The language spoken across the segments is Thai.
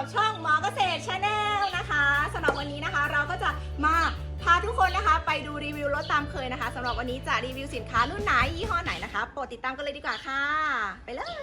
ับช่องหมอเกษตรชาแนลนะคะสำหรับวันนี้นะคะ เราก็จะมาพาทุกคนนะคะ ไปดูรีวิวรถตามเคยนะคะสำหรับวันนี้จะรีวิวสินค้ารุ่นไหนยี่ห้อไหนนะคะโปรดติดตามกันเลยดีกว่าค่ะ ไปเลย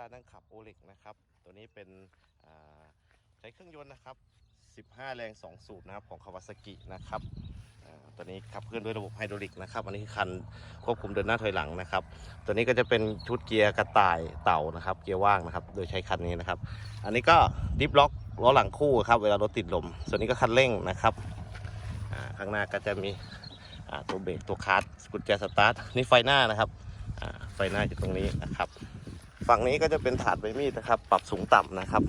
านั่งขับโอเล็กนะครับ ตัวนี้เป็นใช้เครื่องยนต์นะครับ 15 แรง 2 สูบนะครับของคาวาซากินะครับตัวนี้ขับเคลื่อนด้วยระบบไฮดรอลิกนะครับ อันนี้คือคันควบคุมเดินหน้าถอยหลังนะครับ ตัวนี้ก็จะเป็นชุดเกียร์กระต่ายเต่านะครับ เกียร์ว่างนะครับ โดยใช้คันนี้นะครับ อันนี้ก็ดิฟล็อกล้อหลังคู่ครับ เวลารถติดลม ส่วนนี้ก็คันเร่งนะครับ ข้างหน้าก็จะมีตัวเบรกตัวคลัตช์กุญแจสตาร์ท นี่ไฟหน้านะครับ ไฟหน้าอยู่ตรงนี้นะครับ ฝั่งนี้ก็จะเป็นถาดใบมีดนะครับ ปรับสูงต่ำนะครับ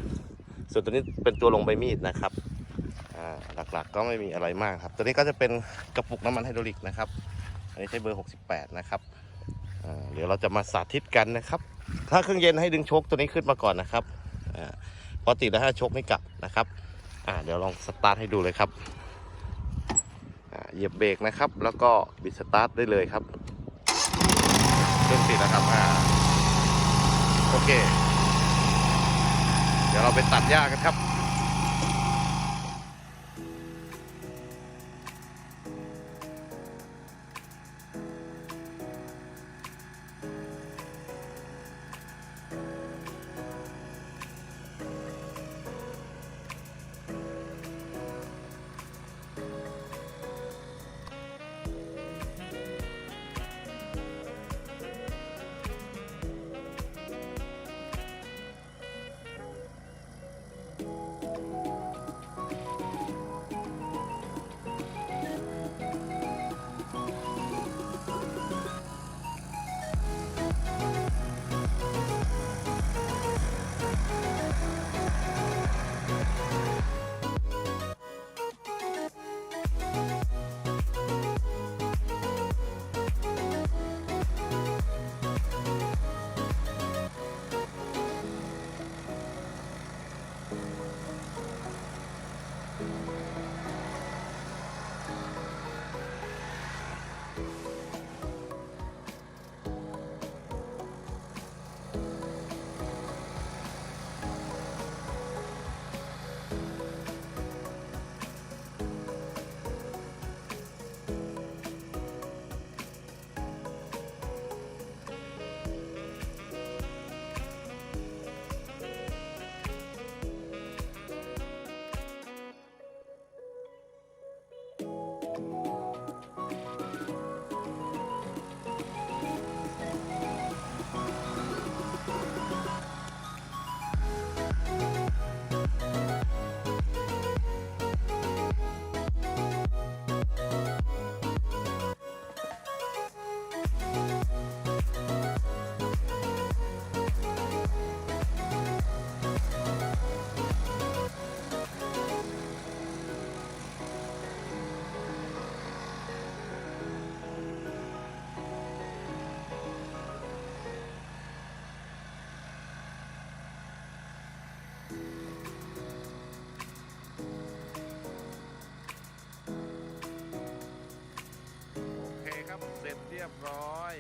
ส่วนตัวนี้เป็นตัวลงใบมีดนะครับหลักๆก็ไม่มีอะไรมากครับ ตัวนี้ก็จะเป็นกระปุกน้ำมันไฮดรอลิกนะครับ อันนี้ใช้เบอร์ 68 นะครับเดี๋ยวเราจะมาสาธิตกันนะครับ ถ้าเครื่องเย็นให้ดึงชคตัวนี้ขึ้นมาก่อนนะครับอาพอติดแล้วถ้าชคไม่กลับนะครับเดี๋ยวลองสตาร์ทให้ดูเลยครับเหยียบเบรกนะครับ แล้วก็บิดสตาร์ทได้เลยครับเครื่องติดแล้วครับ โอเค เดี๋ยวเราไปตัดหญ้ากันครับ เรียบร้อย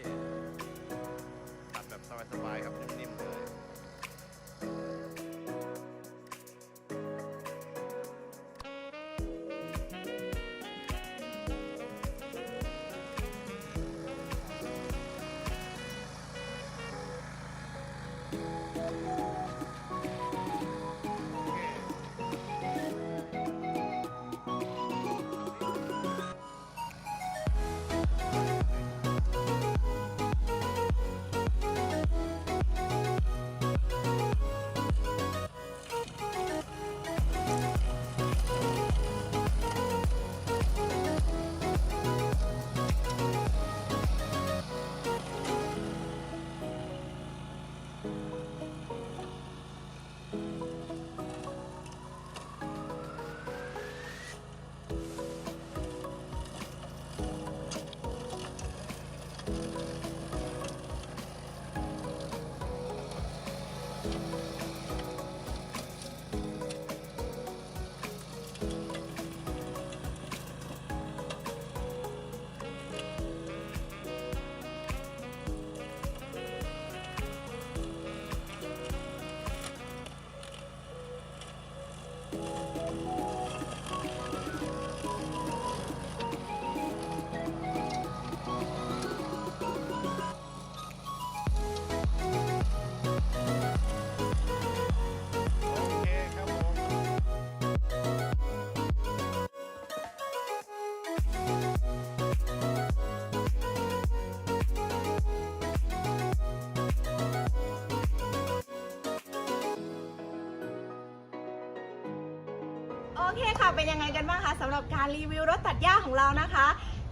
โอเคค่ะ เป็นยังไงกันบ้างคะสำหรับการรีวิวรถตัดหญ้าของเรานะคะ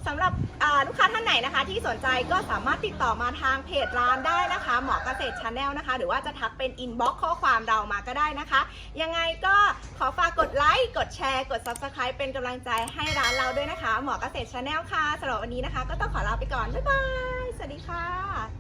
สำหรับลูกค้าท่านไหนนะคะ ที่สนใจก็สามารถติดต่อมาทางเพจร้านได้นะคะ หมอเกษตรชาแนลนะคะ หรือว่าจะทักเป็นอินบ็อกซ์ข้อความเรามาก็ได้นะคะ ยังไงก็ขอฝากกดไลค์กดแชร์ กด Subscribe เป็นกำลังใจให้ร้านเราด้วยนะคะ หมอเกษตรชาแนลค่ะสำหรับวันนี้นะคะ ก็ต้องขอลาไปก่อน บ๊ายบาย สวัสดีค่ะ